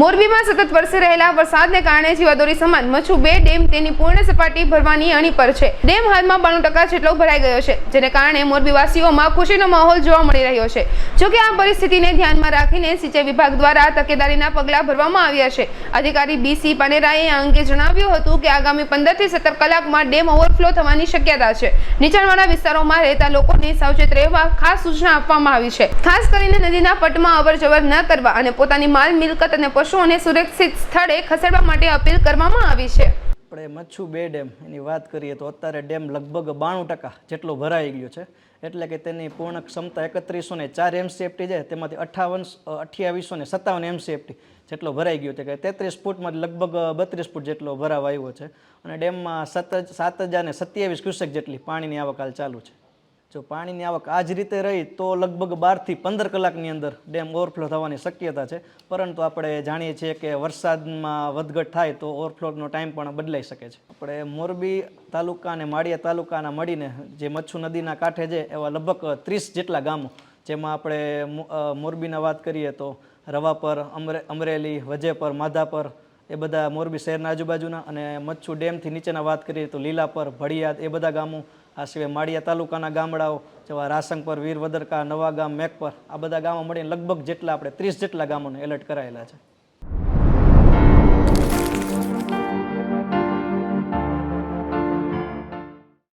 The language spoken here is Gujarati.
મોરબીમાં સતત વરસી રહેલા વરસાદને કારણે જીવાદોરી સમાન મચ્છુ બે ડેમ તેની પૂર્ણ સપાટી ભરવાની અણી પર છે. ડેમ હાલમાં બાણું ટકા જેટલો ભરાઈ ગયો છે, જેને કારણે મોરબીવાસીઓમાં ખુશીનો માહોલ જોવા મળી રહ્યો છે. જોકે આ પરિસ્થિતિને ધ્યાનમાં રાખીને સિંચાઈ વિભાગ દ્વારા તકેદારીના પગલાં ભરવામાં આવ્યા છે. અધિકારી બીસી પાનેરાએ આ અંગે જણાવ્યું હતું કે આગામી પંદરથી સત્તર કલાકમાં ડેમ ઓવરફ્લો થવાની શક્યતા છે. નીચાણવાળા વિસ્તારોમાં રહેતા લોકોને સાવચેત રહેવા ખાસ સૂચના આપવામાં આવી છે. ખાસ કરીને નદીના પટમાં અવરજવર ન કરવા અને પોતાની માલ મિલકત અને પશુઓને સુરક્ષિત સ્થળે ખસેડવા માટે અપીલ કરવામાં આવી છે. આપણે મચ્છુ બે ડેમ એની વાત કરીએ તો અત્યારે ડેમ લગભગ બાણું ટકા જેટલો ભરાઈ ગયો છે. એટલે કે તેની પૂર્ણ ક્ષમતા એકત્રીસો ને ચાર એમસીએફટી છે, તેમાંથી અઠ્ઠાવન અઠ્યાવીસો ને સત્તાવન એમસીએફટી જેટલો ભરાઈ ગયો છે. કે તેત્રીસ ફૂટમાં લગભગ બત્રીસ ફૂટ જેટલો ભરાવ આવ્યો છે. અને ડેમમાં સત સાત હજાર ને સત્યાવીસ ક્યુસેક જેટલી પાણીની આવક હાલ ચાલુ છે. જો પાણીની આવક આ જ રીતે રહી તો લગભગ બારથી પંદર કલાકની અંદર ડેમ ઓવરફ્લો થવાની શક્યતા છે. પરંતુ આપણે જાણીએ છીએ કે વરસાદમાં વધઘટ થાય તો ઓવરફ્લોનો ટાઈમ પણ બદલાઈ શકે છે. આપણે મોરબી તાલુકા અને માળિયા તાલુકાના મળીને જે મચ્છુ નદીના કાંઠે છે એવા લગભગ ત્રીસ જેટલા ગામો, જેમાં આપણે મોરબીના વાત કરીએ તો રવાપર, અમરે, અમરેલી, વજેપર, માધાપર એ બધા મોરબી શહેરના આજુબાજુના અને મચ્છુ ડેમથી નીચેના વાત કરીએ તો લીલાપર, ભડિયાદ એ બધા ગામો આ સિવાય માળિયા તાલુકાના ગામડાઓ જેવા રાસંગપર વીરવદરકા નવાગામ મેકપર આ બધા ગામો મળીને લગભગ જેટલા આપણે ત્રીસ જેટલા ગામોને એલર્ટ કરાયેલા છે.